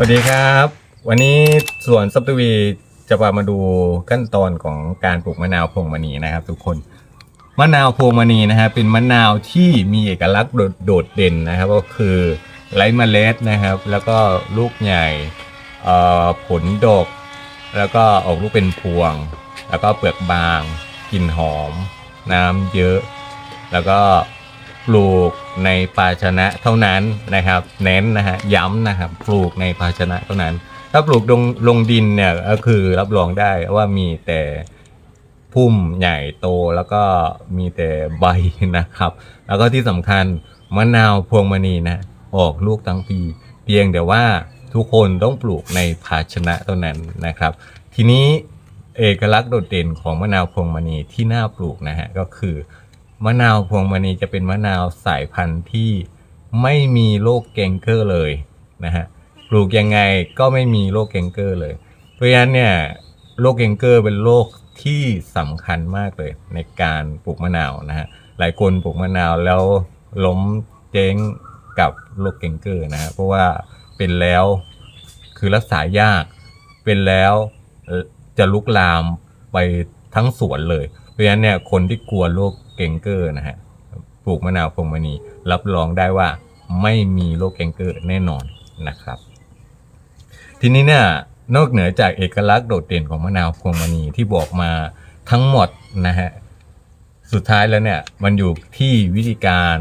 สวัสดีครับ วันนี้สวนซับตวีจะพามาดูขั้นตอนของการปลูกมะนาวพวงมณีนะครับ ทุกคนมะนาวพวงมณีนะฮะเป็นมะนาวที่มีเอกลักษณ์โดดเด่นนะครับ ก็คือไร้เมล็ดนะครับ แล้วก็ลูกใหญ่ผลดก แล้วก็ออกลูกเป็นพวง แล้วก็เปลือกบางกลิ่นหอม น้ำเยอะ แล้วก็ ปลูกในภาชนะเท่านั้นนะครับ เน้นนะฮะย้ำนะครับปลูกในภาชนะเท่านั้น ถ้าปลูกลงลงดินเนี่ยก็คือรับรองได้ว่ามีแต่พุ่มใหญ่โตแล้วก็มีแต่ใบนะครับ แล้วก็ที่สำคัญมะนาวพวงมณีนะออกลูกทั้งปี เพียงแต่ว่าทุกคนต้องปลูกในภาชนะเท่านั้นนะครับ ทีนี้เอกลักษณ์โดดเด่นของมะนาวพวงมณีที่น่าปลูกนะฮะก็คือ มะนาวพวงมณีจะเป็นมะนาวสายพันธุ์ที่ไม่มีโรคแกงเกอร์เลยนะฮะปลูกยังไงก็ไม่มีโรคแกงเกอร์เลย เพราะฉะนั้นเนี่ยโรคแกงเกอร์เป็นโรคที่สำคัญมากเลยในการปลูกมะนาวนะฮะหลายคนปลูกมะนาวแล้วล้มเจ๊งกับโรคแกงเกอร์นะฮะเพราะว่าเป็นแล้วคือรักษายากเป็นแล้วจะลุกลามไป ทั้งสวนเลย เพราะฉะนั้นเนี่ยคนที่กลัวโรคเกงเกอร์นะฮะปลูกมะนาวพวงมณีรับรองได้ว่าไม่มีโรคเกงเกอร์แน่นอนนะครับ ทีนี้เนี่ยนอกเหนือจากเอกลักษณ์โดดเด่นของมะนาวพวงมณีที่บอกมาทั้งหมดนะฮะสุดท้ายแล้วเนี่ยมันอยู่ที่วิธีการ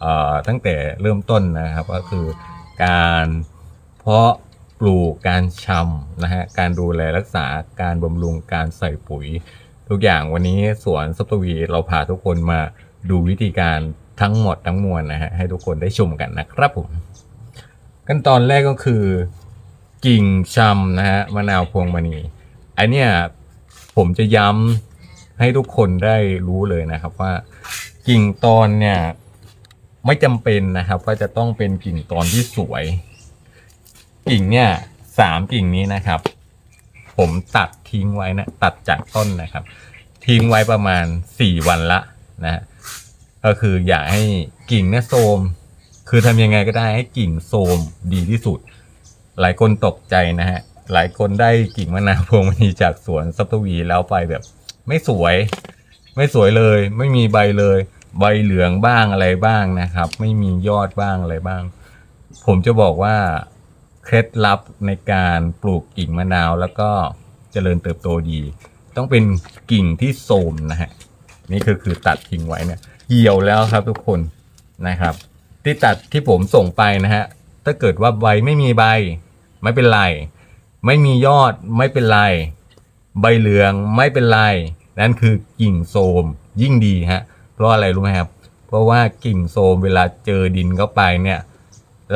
เอ่อตั้งแต่เริ่มต้นนะครับ ก็คือการเพาะ ลูกการชำนะฮะการดูแลรักษาการบำรุงการใส่ปุ๋ย ทุกอย่างวันนี้สวนซับตวีเราพาทุกคนมาดูวิธีการทั้งหมดทั้งมวลนะฮะให้ทุกคนได้ชมกันนะครับผมขั้นตอนแรกก็คือ กิ่งชำนะฮะมะนาวพวงมณีไอเนี้ยผมจะย้ำให้ทุกคนได้รู้เลยนะครับว่ากิ่งตอนเนี่ยไม่จำเป็นนะครับว่าจะต้องเป็นกิ่งตอนที่สวย กิ่งเนี่ยสามกิ่งนี้นะครับ ผมตัดทิ้งไว้นะตัดจากต้นนะครับ ทิ้งไว้ประมาณสี่วันละนะก็คืออยากให้กิ่งเนี่ยโทรมคือทำยังไงก็ได้ให้กิ่งโทรมดีที่สุด หลายคนตกใจนะฮะหลายคนได้กิ่งมะนาวพวงมณีจากสวนซับตวีแล้วไปแบบ ไม่สวย ไม่สวยเลย ไม่มีใบเลย ใบเหลืองบ้างอะไรบ้างนะครับ ไม่มียอดบ้างอะไรบ้าง ผมจะบอกว่า เคล็ดลับในการปลูกกิ่งมะนาว แล้วก็เจริญเติบโตดี ต้องเป็นกิ่งที่โทมนะฮะนี่คือคือตัดทิ้งไว้เนี่ยเหี่ยวแล้วครับทุกคนนะครับ ที่ตัดที่ผมส่งไปนะฮะถ้าเกิดว่าใบไม่มีใบ ไม่เป็นไร ไม่มียอดไม่เป็นไร ใบเหลืองไม่เป็นไร นั่นคือกิ่งโทมยิ่งดีฮะเพราะอะไรรู้ไหมครับ เพราะว่ากิ่งโทมเวลาเจอดินเข้าไปเนี่ย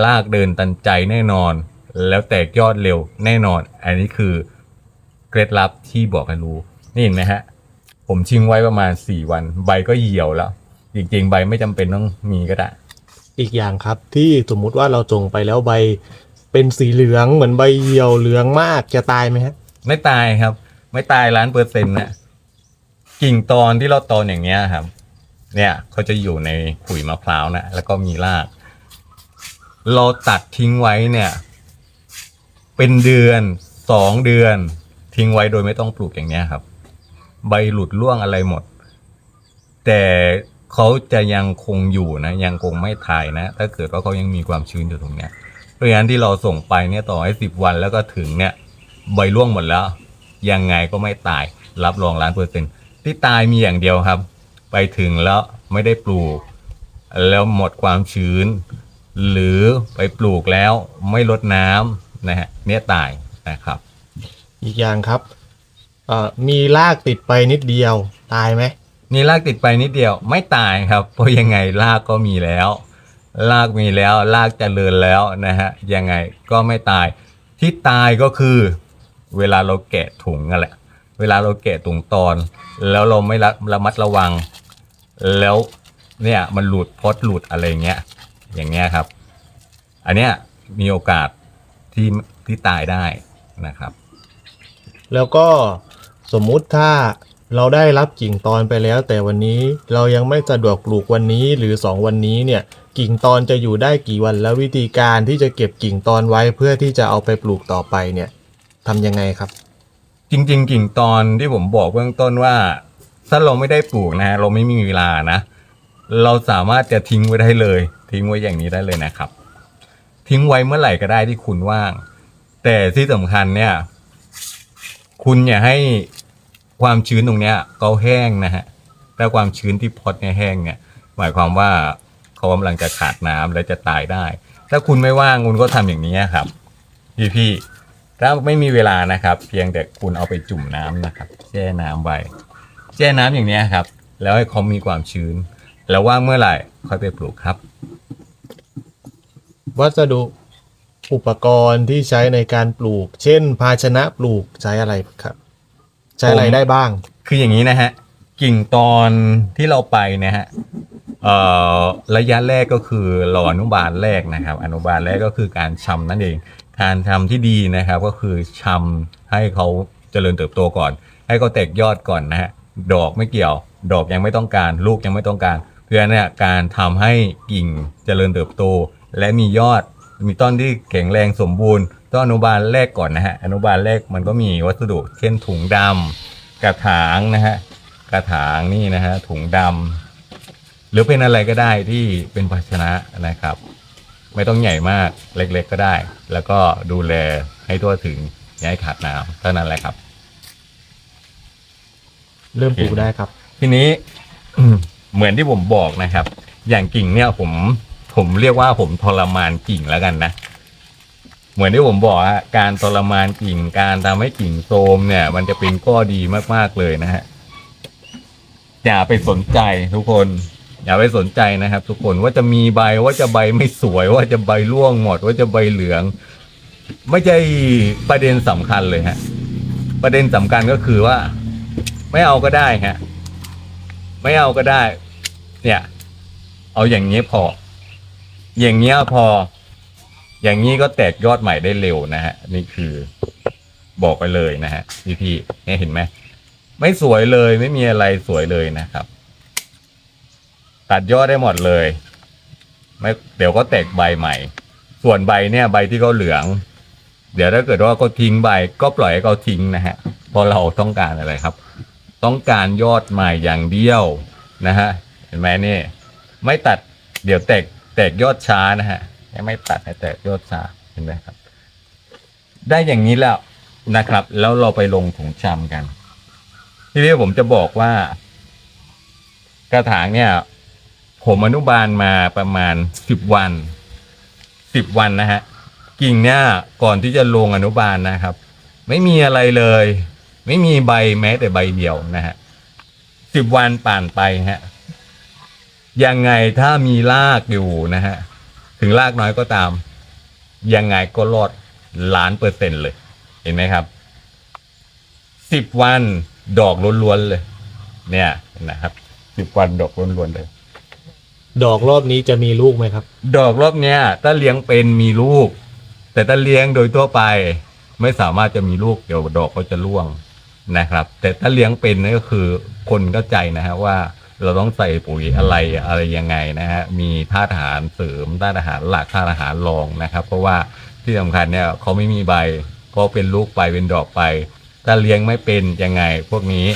ลากเดินตันใจแน่นอน แล้วแตกยอดเร็วแน่นอน อันนี้คือเคล็ดลับที่บอกให้รู้ นี่เห็นไหมฮะ ผมชิงไว้ประมาณ 4 วัน ใบก็เหี่ยวแล้ว จริงๆ ใบไม่จำเป็นต้องมีก็ได้ อีกอย่างครับที่สมมุติว่าเราจงไปแล้วใบเป็นสีเหลืองเหมือนใบเหี่ยวเหลืองมากจะตายไหมฮะไม่ตายครับ ไม่ตายล้านเปอร์เซ็นต์นะกิ่งตอนที่เราตอนอย่างเงี้ยครับ เนี่ยเขาจะอยู่ในขุยมะพร้าวนะแล้วก็มีราก เราตัดทิ้งไว้เนี่ย เป็นเดือนสองเดือน ทิ้งไว้โดยไม่ต้องปลูกอย่างเงี้ยครับ ใบหลุดร่วงอะไรหมด แต่เขาจะยังคงอยู่นะ ยังคงไม่ตายนะ ถ้าเกิดว่าเขายังมีความชื้นอยู่ตรงเนี้ยเพราะฉะนั้นที่เราส่งไปเนี่ยต่อให้สิบวันแล้วก็ถึงเนี่ย ใบร่วงหมดแล้ว ยังไงก็ไม่ตาย รับรองล้านเปอร์เซ็นต์ที่ตายมีอย่างเดียวครับ ไปถึงแล้วไม่ได้ปลูก แล้วหมดความชื้น หรือไปปลูกแล้วไม่ลดน้ำ นะฮะเนี่ยตายนะครับ อีกอย่างครับเอ่อมีรากติดไปนิดเดียวตายไหมนี่รากติดไปนิดเดียวไม่ตายครับ เพราะยังไงรากก็มีแล้วรากมีแล้วรากเจริญแล้วนะฮะยังไงก็ไม่ตาย ที่ตายก็คือเวลาเราแกะถุงนั่นแหละ เวลาเราแกะถุงตอน แล้วเราไม่ระระมัดระวัง แล้วเนี่ยมันหลุดพดหลุดอะไรเงี้ยอย่างเงี้ยครับ อันเนี้ยมีโอกาส ที่ที่ตายได้นะครับ แล้วก็สมมุติถ้าเราได้รับกิ่งตอนไปแล้ว แต่วันนี้เรายังไม่สะดวกปลูกวันนี้หรือ 2 วันนี้เนี่ยกิ่งตอนจะอยู่ได้กี่วันแล้ววิธีการที่จะเก็บกิ่งตอนไว้เพื่อที่จะเอาไปปลูกต่อไปเนี่ยทำยังไงครับ จริง ๆ กิ่งตอนที่ผมบอกเบื้องต้นว่า ถ้าเราไม่ได้ปลูกนะฮะเราไม่มีเวลานะ เราสามารถจะทิ้งไว้ได้เลย ทิ้งไว้อย่างนี้ได้เลยนะครับ ทิ้งไว้เมื่อไหร่ก็ได้ที่คุณว่าง แต่ที่สำคัญเนี่ย คุณอย่าให้ความชื้นตรงเนี้ยเขาแห้งนะฮะถ้าความชื้นที่พอดเนี่ยแห้งเนี่ย หมายความว่าเขากำลังจะขาดน้ำและจะตายได้ ถ้าคุณไม่ว่างคุณก็ทำอย่างนี้ครับ พี่ๆถ้าไม่มีเวลานะครับ เพียงแต่คุณเอาไปจุ่มน้ำนะครับ แช่น้ำไว้แช่น้ำอย่างนี้ครับ แล้วให้เขามีความชื้น แล้วว่างเมื่อไหร่ค่อยไปปลูกครับ วัสดุอุปกรณ์ที่ใช้ในการปลูก เช่น ภาชนะปลูกใช้อะไรครับ ใช้อะไรได้บ้าง คืออย่างนี้นะฮะ กิ่งตอนที่เราไปนะฮะระยะแรกก็คือรออนุบาลแรกนะครับ อนุบาลแรกก็คือการชำนั่นเอง การทำที่ดีนะครับก็คือชำให้เขาเจริญเติบโตก่อน ให้เขาแตกยอดก่อนนะฮะดอกไม่เกี่ยว ดอกยังไม่ต้องการ ลูกยังไม่ต้องการ เพื่อเนี่ยการทำให้กิ่งเจริญเติบโต และมียอดมีต้นที่แข็งแรงสมบูรณ์ ต้นอนุบาลแรกก่อนนะฮะอนุบาลแรกมันก็มีวัสดุ เช่นถุงดำกระถางนะฮะกระถางนี่นะฮะถุงดำหรือเป็นอะไรก็ได้ที่เป็นภาชนะนะครับ ไม่ต้องใหญ่มากเล็กๆก็ได้ แล้วก็ดูแลให้ทั่วถึงอย่าให้ขาดน้ำเท่านั้นแหละครับ เริ่มปลูกได้ครับ ทีนี้เหมือนที่ผมบอกนะครับ อย่างกิ่งเนี่ยผม ผมเรียกว่าผมทรมานกิ่งแล้วกันนะ เหมือนที่ผมบอกอะการทรมานกิ่งการทำให้กิ่งโทรมเนี่ย มันจะเป็นข้อดีมากๆเลยนะฮะอย่าไปสนใจทุกคน อย่าไปสนใจนะครับ ทุกคนว่าจะมีใบว่าจะใบไม่สวย ว่าจะใบร่วงหมด ว่าจะใบเหลือง ไม่ใช่ประเด็นสำคัญเลยฮะ ประเด็นสำคัญก็คือว่า ไม่เอาก็ได้ฮะ ไม่เอาก็ได้ เนี่ย เอาอย่างนี้พอ อย่างเงี้ยพอ อย่างนี้ก็แตกยอดใหม่ได้เร็วนะฮะ นี่คือบอกไปเลยนะฮะพี่พี่เนี่ยเห็นไหมไม่สวยเลยไม่มีอะไรสวยเลยนะครับ ตัดยอดได้หมดเลย ไม่เดี๋ยวก็แตกใบใหม่ ส่วนใบเนี่ยใบที่เขาเหลือง เดี๋ยวถ้าเกิดว่าเขาทิ้งใบ ก็ปล่อยให้เขาทิ้งนะฮะเพราะเราต้องการอะไรครับ ต้องการยอดใหม่อย่างเดียวนะฮะเห็นไหมนี่ ไม่ตัดเดี๋ยวแตก แตกยอดช้านะฮะยังไม่ตัดให้แตกยอดช้าเห็นไหมครับ ได้อย่างนี้แล้วนะครับ แล้วเราไปลงถุงชำกัน ทีนี้ผมจะบอกว่า กระถางเนี่ย ผมอนุบาลมาประมาณสิบวันสิบวันนะฮะกิ่งเนี่ยก่อนที่จะลงอนุบาลนะครับ ไม่มีอะไรเลย ไม่มีใบแม้แต่ใบเดียวนะฮะสิบวันผ่านไปฮะ ยังไงถ้ามีรากอยู่นะฮะ ถึงรากน้อยก็ตาม ยังไงก็รอดล้านเปอร์เซ็นต์เลย เห็นไหมครับสิบวันดอกล้วนๆเลย เนี่ยนะครับสิบวันดอกล้วนๆเลย ดอกรอบนี้จะมีลูกไหมครับ ดอกรอบเนี้ยถ้าเลี้ยงเป็นมีลูก แต่ถ้าเลี้ยงโดยทั่วไป ไม่สามารถจะมีลูกเดี๋ยวดอกก็จะร่วงนะครับ แต่ถ้าเลี้ยงเป็นนี่ก็คือคนก็ใจนะฮะว่า เราต้องใส่ปุ๋ยอะไรอะไรยังไงนะฮะมีธาตุอาหารเสริมธาตุอาหารหลักธาตุอาหารรองนะครับ เพราะว่าที่สำคัญเนี่ยเขาไม่มีใบก็เป็นลูกไปเป็นดอกไป ถ้าเลี้ยงไม่เป็นยังไง พวกนี้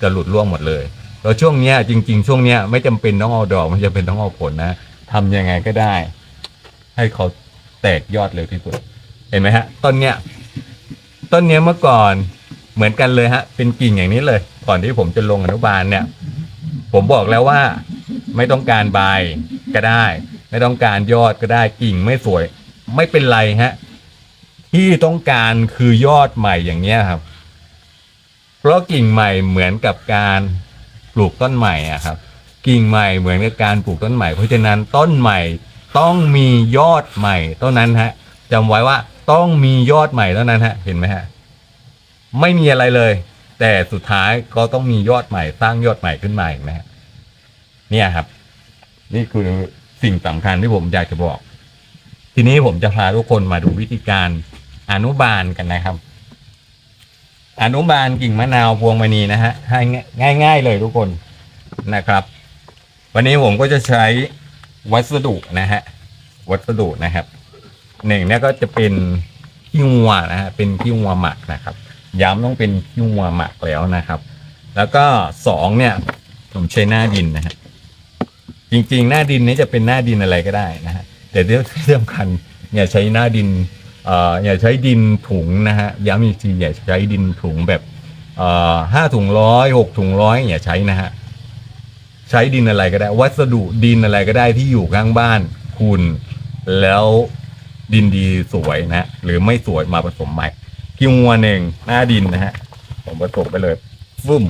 จะหลุดร่วงหมดเลยแล้วช่วงเนี้ยจริง ๆ ช่วงเนี้ยไม่จำเป็นต้องเอาดอกไม่จำเป็นต้องเอาผลนะทำยังไงก็ได้ ให้เขาแตกยอดเร็วที่สุด เห็นไหมฮะต้นเนี้ยต้นเนี้ยเมื่อก่อนเหมือนกันเลยฮะ เป็นกิ่งอย่างนี้เลย ก่อนที่ผมจะลงอนุบาลเนี่ย ผมบอกแล้วว่า ไม่ต้องการใบก็ได้ ไม่ต้องการยอดก็ได้กิ่งไม่สวย ไม่เป็นไรฮะที่ต้องการคือยอดใหม่อย่างเนี้ยครับ เพราะกิ่งใหม่เหมือนกับการปลูกต้นใหม่อะครับ กิ่งใหม่เหมือนกับการปลูกต้นใหม่ เพราะฉะนั้นต้นใหม่ต้องมียอดใหม่เท่านั้นฮะจำไว้ว่าต้องมียอดใหม่เท่านั้นฮะเห็นไหมฮะไม่มีอะไรเลย แต่สุดท้ายก็ต้องมียอดใหม่สร้างยอดใหม่ขึ้นมาเห็นไหมฮะเนี่ยครับ นี่คือสิ่งสำคัญที่ผมอยากจะบอก ทีนี้ผมจะพาทุกคนมาดูวิธีการอนุบาลกันนะครับ อนุบาลกิ่งมะนาวพวงมณีนะฮะให้ง่ายง่ายๆเลยทุกคนนะครับ วันนี้ผมก็จะใช้วัสดุนะฮะวัสดุนะครับหนึ่งเนี่ยก็จะเป็นขี้วัวนะฮะเป็นขี้วัวหมักนะครับ ย้ำต้องเป็นขี้วัวหมักแล้วนะครับ แล้วก็สองเนี่ยผมใช้หน้าดินนะฮะจริง ๆ หน้าดินนี้จะเป็นหน้าดินอะไรก็ได้นะฮะแต่เรื่องที่สำคัญอย่าใช้หน้าดินเอ่ออย่าใช้ดินถุงนะฮะย้ำอีกทีอย่าใช้ดินถุงแบบเอ่อห้าถุงร้อยหกถุงร้อยอย่าใช้นะฮะใช้ดินอะไรก็ได้ วัสดุดินอะไรก็ได้ที่อยู่ข้างบ้านคุณแล้วดินดีสวยนะ หรือไม่สวยมาผสมใหม่ กิ้งวัวหนึ่งหน้าดินนะฮะผมผสมไปเลยฟึ่ม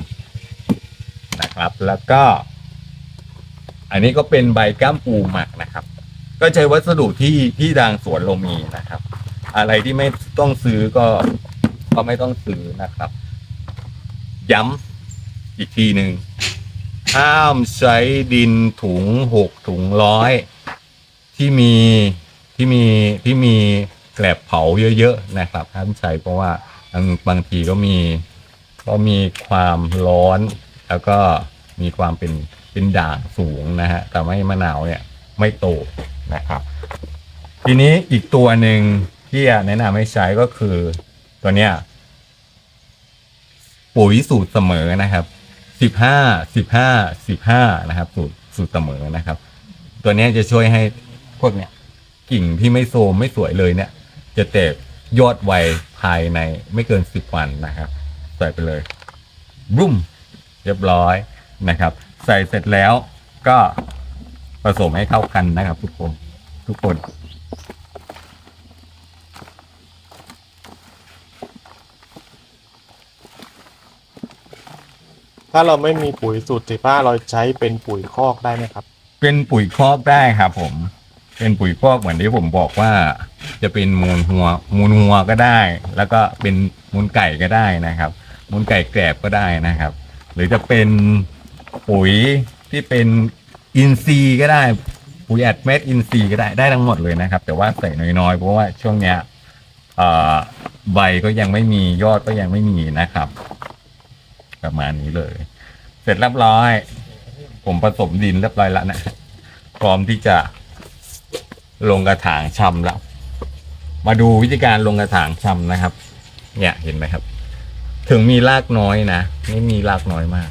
นะครับ แล้วก็ อันนี้ก็เป็นใบก้ามปูหมักนะครับ ก็ใช้วัสดุที่ที่ทางสวนเรามีนะครับ อะไรที่ไม่ต้องซื้อก็ก็ไม่ต้องซื้อนะครับ ย้ำอีกทีหนึ่งห้ามใช้ดินถุงหกถุงร้อยที่มีที่มีที่มี แกลบเผาเยอะๆนะครับห้ามใช้เพราะว่าบางบางทีก็มีก็มีความร้อน แล้วก็มีความเป็นเป็นด่างสูงนะฮะแต่ไม่มะนาวเนี่ยไม่โตนะครับ ทีนี้อีกตัวหนึ่งที่แนะนำให้ใช้ก็คือตัวเนี้ยปุ๋ยสูตรเสมอนะครับสิบห้าสิบห้าสิบห้านะครับ สูตรสูตรเสมอนะครับ ตัวเนี้ยจะช่วยให้พวกเนี้ยกิ่งที่ไม่โทรมไม่สวยเลยเนี่ย จะแตกยอดไวภายในไม่เกินสิบวันนะครับ ใส่ไปเลยบุ้มเรียบร้อยนะครับ ใส่เสร็จแล้วก็ผสมให้เข้ากันนะครับ ทุกคนทุกคน ถ้าเราไม่มีปุ๋ยสูตรสิบห้าเราใช้เป็นปุ๋ยคอกได้ไหมครับ เป็นปุ๋ยคอกได้ครับผม เป็นปุ๋ยคอกเหมือนที่ผมบอกว่า จะเป็นมูลหัวมูลหัวก็ได้ แล้วก็เป็นมูลไก่ก็ได้นะครับ มูลไก่แกรบก็ได้นะครับ หรือจะเป็นปุ๋ยที่เป็นอินทรีย์ก็ได้ปุ๋ยแอดเม็ดอินทรีย์ก็ได้ได้ทั้งหมดเลยนะครับ แต่ว่าใส่น้อยๆเพราะว่าช่วงเนี้ยใบก็ยังไม่มียอดก็ยังไม่มีนะครับ ประมาณนี้เลย เสร็จเรียบร้อย ผมผสมดินเรียบร้อยแล้วนะพร้อมที่จะ ลงกระถางชำแล้ว มาดูวิธีการลงกระถางชำนะครับ เนี่ยเห็นไหมครับ ถึงมีรากน้อยนะไม่มีรากน้อยมาก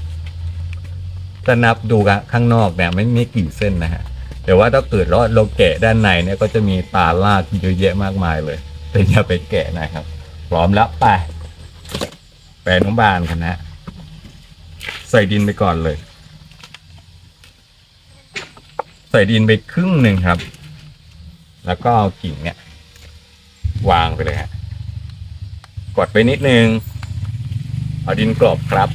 ถ้านับดูข้างนอกเนี่ยไม่ไม่กี่เส้นนะฮะแต่ว่าถ้าเกิดเราเราแกะด้านในเนี่ยก็จะมีตาลากเยอะแยะมากมายเลยแต่อย่าไปแกะนะครับ พร้อมแล้วไปแปรนุบาลกันนะใส่ดินไปก่อนเลย ใส่ดินไปครึ่งหนึ่งครับ แล้วก็เอากิ่งเนี่ย วางไปเลยฮะกดไปนิดนึงเอาดินกรอบครับ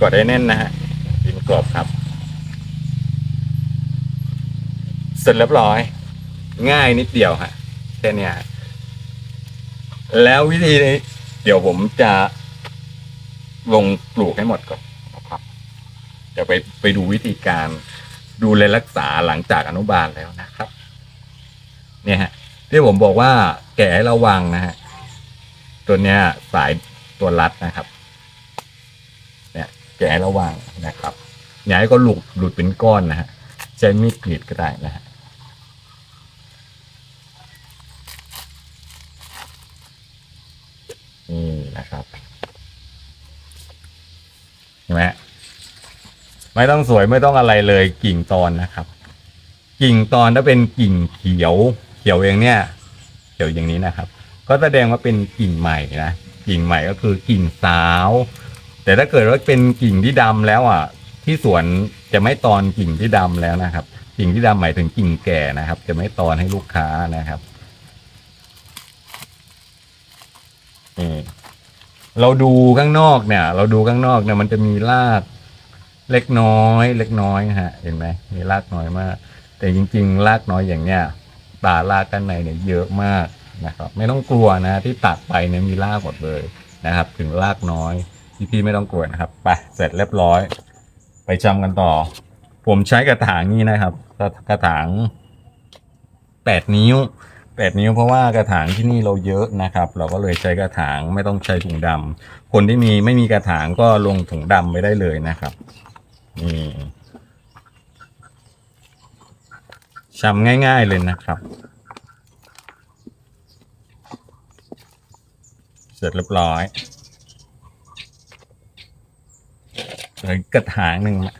กดได้แน่นนะฮะดินกรอบครับ เสร็จเรียบร้อย ง่ายนิดเดียวฮะแค่เนี้ยแล้ววิธีนี้ เดี๋ยวผมจะลงปลูกให้หมดก่อนนะครับเดี๋ยวไปไปดูวิธีการ ดูแลรักษาหลังจากอนุบาลแล้วนะครับ เนี่ยฮะที่ผมบอกว่าแก่ให้ระวังนะฮะตัวเนี้ยสายตัวรัดนะครับ เนี่ยแก่ให้ระวังนะครับอย่าให้ก็หลุดหลุดเป็นก้อนนะฮะใช้มีดกรีดก็ได้นะฮะนี่นะครับเห็นไหม ไม่ต้องสวยไม่ต้องอะไรเลยกิ่งตอนนะครับ กิ่งตอนถ้าเป็นกิ่งเขียว เขียวเองเนี่ยเขียวอย่างนี้นะครับ ก็แสดงว่าเป็นกิ่งใหม่นะกิ่งใหม่ก็คือกิ่งสาว แต่ถ้าเกิดว่าเป็นกิ่งที่ดำแล้วอะ ที่สวนจะไม่ตอนกิ่งที่ดำแล้วนะครับ กิ่งที่ดำหมายถึงกิ่งแก่นะครับ จะไม่ตอนให้ลูกค้านะครับนี่เราดูข้างนอกเนี่ย เราดูข้างนอกเนี่ยมันจะมีราก เล็กน้อย เล็กน้อยฮะเห็นไหมมีรากน้อยมาก แต่จริง ๆ รากน้อยอย่างเนี้ยตารากด้านในเนี่ยเยอะมากนะครับ ไม่ต้องกลัวนะที่ตัดไปเนี่ยมีรากหมดเลยนะครับ ถึงรากน้อยพี่พี่ๆไม่ต้องกลัวนะครับไปเสร็จเรียบร้อย ไปชำกันต่อ ผมใช้กระถางนี้นะครับ กระถางแปดนิ้วแปดนิ้วเพราะว่ากระถางที่นี่เราเยอะนะครับ เราก็เลยใช้กระถางไม่ต้องใช้ถุงดำคนที่มีไม่มีกระถางก็ลงถุงดำไปได้เลยนะครับ นี่ำง่ายๆเลยนะครับ เสร็จเรียบร้อยเลยกระถางหนึ่งละ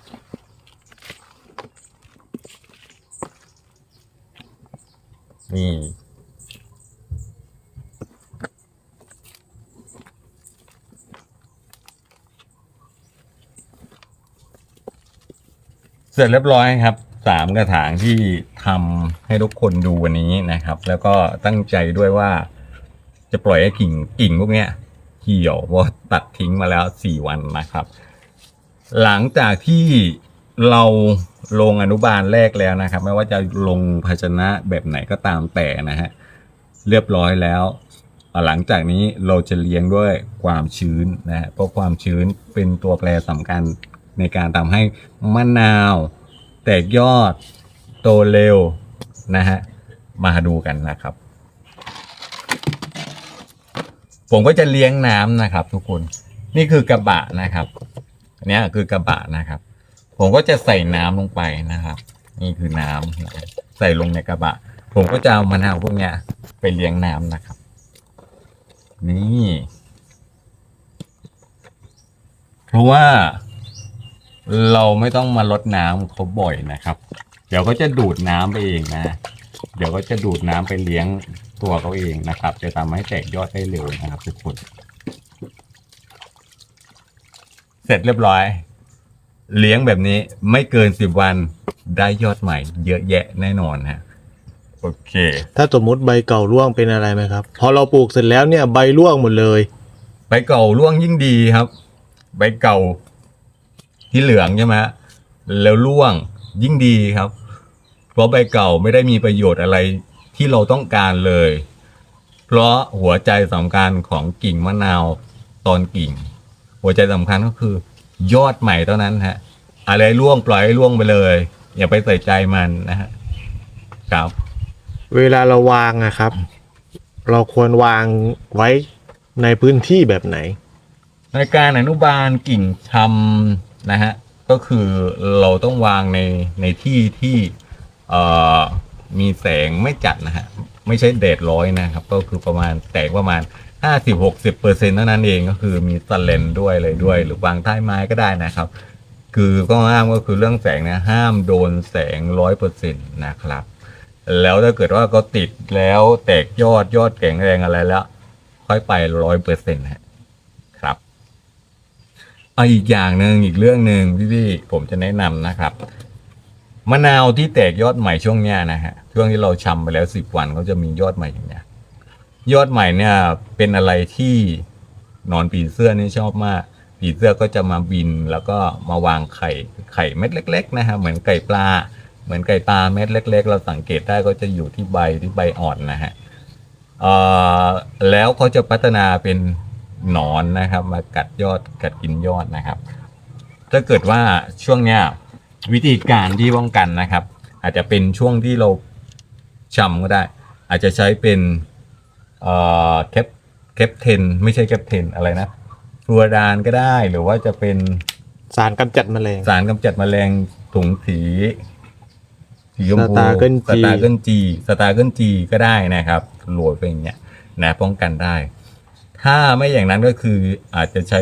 ร็จเรียบร้อยครับสามกระถางที่ทำให้ทุกคนดูวันนี้นะครับ แล้วก็ตั้งใจด้วยว่า จะปล่อยให้กิ่งกิ่งพวกเนี้ยเหี่ยวเพราตัดทิ้งมาแล้วสี่วันนะครับ หลังจากที่เราลงอนุบาลแรกแล้วนะครับ ไม่ว่าจะลงภาชนะแบบไหนก็ตามแต่นะฮะเรียบร้อยแล้ว หลังจากนี้เราจะเลี้ยงด้วยความชื้นนะฮะเพราะความชื้นเป็นตัวแปรสำคัญ ในการทำให้มะนาว แตกยอดโตเร็วนะฮะมาดูกันนะครับ ผมก็จะเลี้ยงน้ำนะครับ ทุกคนนี่คือกระบะนะครับอันนี้คือกระบะนะครับ ผมก็จะใส่น้ำลงไปนะครับ นี่คือน้ำใส่ลงในกระบะ ผมก็จะเอามะนาวพวกเนี้ยไปเลี้ยงน้ำนะครับ นี่ เพราะว่า เราไม่ต้องมาลดน้ำเขาบ่อยนะครับ เดี๋ยวก็จะดูดน้ำไปเองนะ เดี๋ยวก็จะดูดน้ำไปเลี้ยงตัวเขาเองนะครับ จะทำให้แตกยอดได้เร็วนะครับทุกคน เสร็จเรียบร้อย เลี้ยงแบบนี้ไม่เกินสิบวันได้ยอดใหม่ เยอะแยะแน่นอนฮะโอเค ถ้าสมมติใบเก่าร่วงเป็นอะไรไหมครับ พอเราปลูกเสร็จแล้วเนี่ยใบร่วงหมดเลย ใบเก่าร่วงยิ่งดีครับ ใบเก่า ที่เหลืองใช่ไหมแล้วร่วงยิ่งดีครับ เพราะใบเก่าไม่ได้มีประโยชน์อะไรที่เราต้องการเลย เพราะหัวใจสำคัญของกิ่งมะนาวตอนกิ่ง หัวใจสำคัญก็คือ ยอดใหม่เท่านั้นฮะ อะไรร่วงปล่อยให้ร่วงไปเลย อย่าไปใส่ใจมันนะฮะครับ เวลาเราวางอะครับ เราควรวางไว้ในพื้นที่แบบไหน ในการอนุบาลกิ่งชำ นะฮะก็คือเราต้องวางในในที่ที่เอ่อมีแสงไม่จัดนะฮะไม่ใช่แดดร้อยนะครับ ก็คือประมาณแตกประมาณ 50-60เปอร์เซ็นต์เท่านั้นเองก็คือมีสเลนด้วยเลยด้วย หรือวางใต้ไม้ก็ได้นะครับ คือก็ห้ามก็คือเรื่องแสงนะห้ามโดนแสงร้อยเปอร์เซ็นต์นะครับ แล้วถ้าเกิดว่าก็ติดแล้วแตกยอดยอดแข็งแรงอะไรแล้ว ค่อยไปร้อยเปอร์เซ็นต์ครับ เอาอีกอย่างหนึ่งอีกเรื่องหนึ่งที่ผมจะแนะนำนะครับมะนาวที่แตกยอดใหม่ช่วงเนี้ยนะฮะช่วงที่เราชำไปแล้วสิบวันเขาจะมียอดใหม่อย่างเนี้ยยอดใหม่เนี่ยเป็นอะไรที่นอนผีเสื้อนี่ชอบมากผีเสื้อก็จะมาบินแล้วก็มาวางไข่ไข่เม็ดเล็ก ๆ นะฮะเหมือนไก่ปลา เหมือนไก่ปลาเม็ดเล็ก ๆ เราสังเกตได้ก็จะอยู่ที่ใบที่ใบอ่อนนะฮะแล้วเขาจะพัฒนาเป็น หนอนนะครับ มากัดยอดกัดกินยอดนะครับ ถ้าเกิดว่าช่วงเนี้ยวิธีการที่ป้องกันนะครับ อาจจะเป็นช่วงที่เราชำก็ได้ อาจจะใช้เป็นเอ่อแคปแคปเทนไม่ใช่แคปเทนอะไรนะฟลูอดานก็ได้หรือว่าจะเป็นสารกำจัดแมลง สารกำจัดแมลงถุงสีสีชมพูสตาร์เกิลสจีตาร์เกิลจีสตาร์เกิลจีก็ได้นะครับโรยไปอย่างเงี้ยนะป้องกันได้ ถ้าไม่อย่างนั้นก็คืออาจจะใช้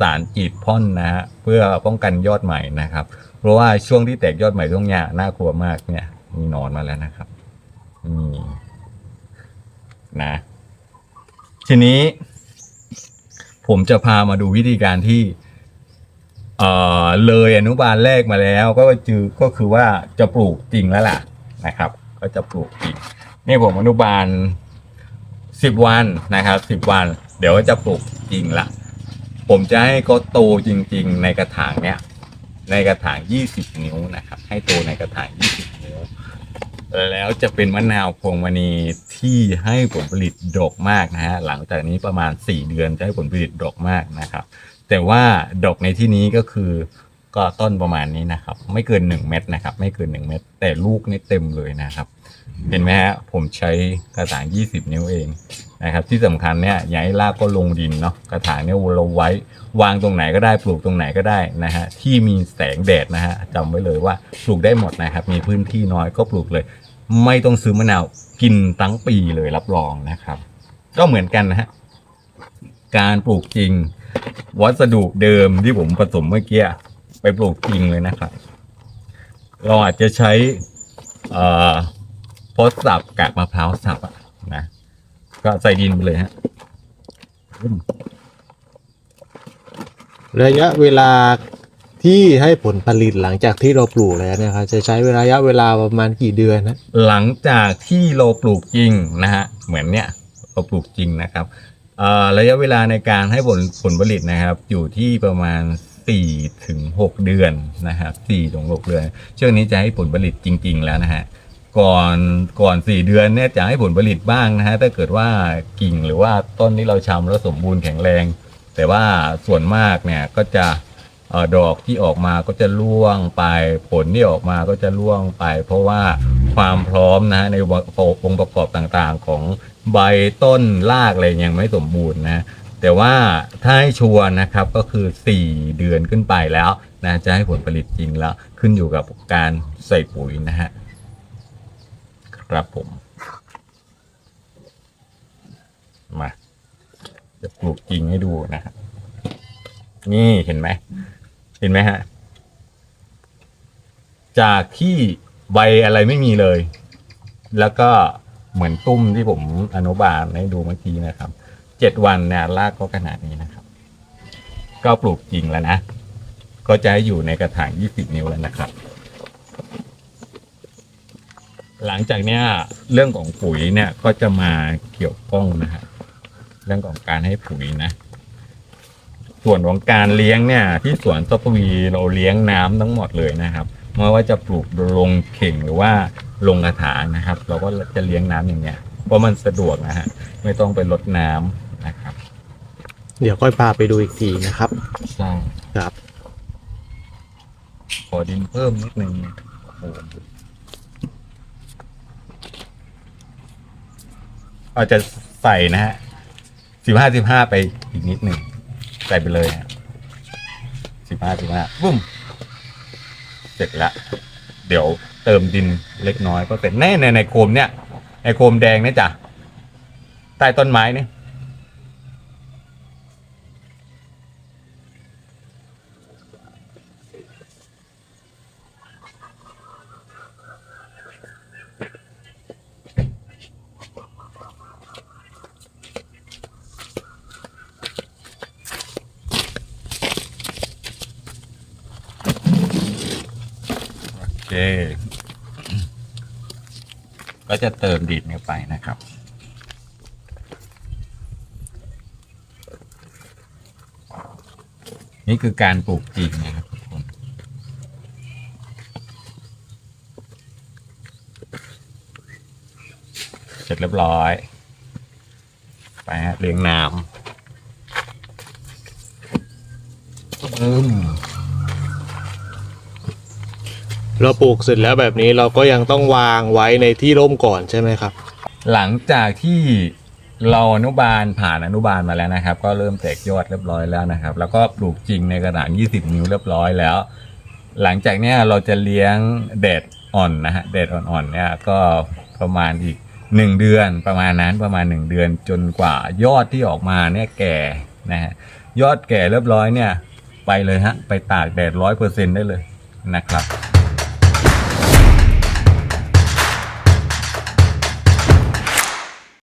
สารจีดพ่นนะฮะเพื่อป้องกันยอดใหม่นะครับ เพราะว่าช่วงที่แตกยอดใหม่ช่วงเนี้ยน่ากลัวมากเนี่ยมีหนอนมาแล้วนะครับนี่นะ ทีนี้ ผมจะพามาดูวิธีการที่เออเลยอนุบาลแรกมาแล้ว ก็จือก็คือว่าจะปลูกจริงแล้วล่ะนะครับ ก็จะปลูกจริงนี่ผมอนุบาล สิบวันนะครับสิบวัน เดี๋ยวจะปลูกจริงละผมจะให้เขาโตจริง ๆ ในกระถางเนี้ยในกระถางยี่สิบนิ้วนะครับ ให้โตในกระถางยี่สิบนิ้ว แล้วจะเป็นมะนาวพวงมณีที่ให้ผลผลิตดกมากนะฮะหลังจากนี้ประมาณสี่เดือนจะให้ผลผลิตดกมากนะครับ แต่ว่าดอกในที่นี้ก็คือก็ต้นประมาณนี้นะครับ ไม่เกินหนึ่งเม็ดนะครับ ไม่เกินหนึ่งเม็ดแต่ลูกนี่เต็มเลยนะครับ เห็นไหมฮะผมใช้กระถางยี่สิบนิ้วเองนะครับ ที่สำคัญเนี่ยอย่าให้รากก็ลงดินเนาะกระถางเนี่ยเราไว้ วางตรงไหนก็ได้ปลูกตรงไหนก็ได้นะฮะที่มีแสงแดดนะฮะจำไว้เลยว่าปลูกได้หมดนะครับ มีพื้นที่น้อยก็ปลูกเลย ไม่ต้องซื้อมะนาวกินทั้งปีเลยรับรองนะครับ ก็เหมือนกันนะฮะการปลูกจริง วัสดุเดิมที่ผมผสมเมื่อกี้ไปปลูกจริงเลยนะครับ เราอาจจะใช้ เอ่อพดสับกากมะพร้าวสับอะนะก็ใส่ดินไปเลยฮะอืมระยะเวลาที่ให้ผลผลิตหลังจากที่เราปลูกแล้วเนะครับจะใช้ระยะเวลาประมาณกี่เดือนนะหลังจากที่เราปลูกจริงนะฮะเหมือนเนี้ยเราปลูกจริงนะครับเอ่อระยะเวลาในการให้ผลผลผลิตนะครับ อยู่ที่ประมาณ4ถึง6เดือนนะครับ4ถึง6เดือนช่วงนี้จะให้ผลผลิตจริง ๆ แล้วนะฮะ ก่อนก่อน 4 เดือนเนี่ยจะให้ผลผลิตบ้างนะฮะถ้าเกิดว่ากิ่งหรือว่าต้นที่เราชำแล้วสมบูรณ์แข็งแรง แต่ว่าส่วนมากเนี่ยก็จะออดอกที่ออกมาก็จะร่วงไปผลที่ออกมาก็จะร่วงไป เพราะว่าความพร้อมนะฮะในองค์ประกอบต่างๆของใบต้นรากอะไรยังไม่สมบูรณ์นะแต่ว่าถ้าให้ชัวร์นะครับก็คือ 4 เดือนขึ้นไปแล้วนะจะให้ผลผลิตจริงแล้ว ขึ้นอยู่กับการใส่ปุ๋ยนะฮะ ครับผม มาจะปลูกจริงให้ดูนะครับนี่เห็นไหม เห็นไหมฮะ จากที่ใบอะไรไม่มีเลย แล้วก็เหมือนตุ้มที่ผมอนุบาลให้ดูเมื่อกี้นะครับ เจ็ดวันเนี่ยรากก็ขนาดนี้นะครับ ก็ปลูกจริงแล้วนะ ก็จะให้อยู่ในกระถาง20นิ้วแล้วนะครับ หลังจากเนี้ยเรื่องของปุ๋ยเนี่ยก็จะมาเกี่ยวข้องนะฮะเรื่องของการให้ปุ๋ยนะ ส่วนของการเลี้ยงเนี่ย ที่สวนสตรอเบอรีเราเลี้ยงน้ำทั้งหมดเลยนะครับไม่ว่าจะปลูกลงเข่งหรือว่าลงกระถางนะครับ เราก็จะเลี้ยงน้ำอย่างเนี้ยเพราะมันสะดวกนะฮะไม่ต้องไปรดน้ำนะครับ เดี๋ยวค่อยพาไปดูอีกทีนะครับใช่ครับ ขอดินเพิ่มนิดนึงโอ้ โหอาจจะใส่นะฮะสิบห้าสิบห้าไปอีกนิดหนึ่งใส่ไปเลยฮะสิบห้าสิบห้าบุ้มเสร็จละ เดี๋ยวเติมดินเล็กน้อยก็เสร็จแน่ในในโคมเนี่ยในโคมแดงเนี่ยจ้ะใต้ต้นไม้เนี่ย โอเค ก็ จะเติมดินเข้าไปนะครับ นี่คือการปลูกจริงนะครับทุกคนเสร็จเรียบร้อย ไปฮะเลี้ยงน้ำอืม เราปลูกเสร็จแล้วแบบนี้เราก็ยังต้องวางไว้ในที่ร่มก่อนใช่ไหมครับ หลังจากที่เราอนุบาลผ่านอนุบาลมาแล้วนะครับ ก็เริ่มแตกยอดเรียบร้อยแล้วนะครับ แล้วก็ปลูกจริงในกระถาง 20 นิ้วเรียบร้อยแล้ว หลังจากเนี้ยเราจะเลี้ยงแดดอ่อนนะฮะแดดอ่อนๆเนี่ยก็ประมาณอีกหนึ่งเดือนประมาณนั้นประมาณหนึ่งเดือนจนกว่ายอดที่ออกมาเนี่ยแก่นะฮะยอดแก่เรียบร้อยเนี่ยไปเลยฮะไปตากแดดร้อยเปอร์เซ็นได้เลยนะครับ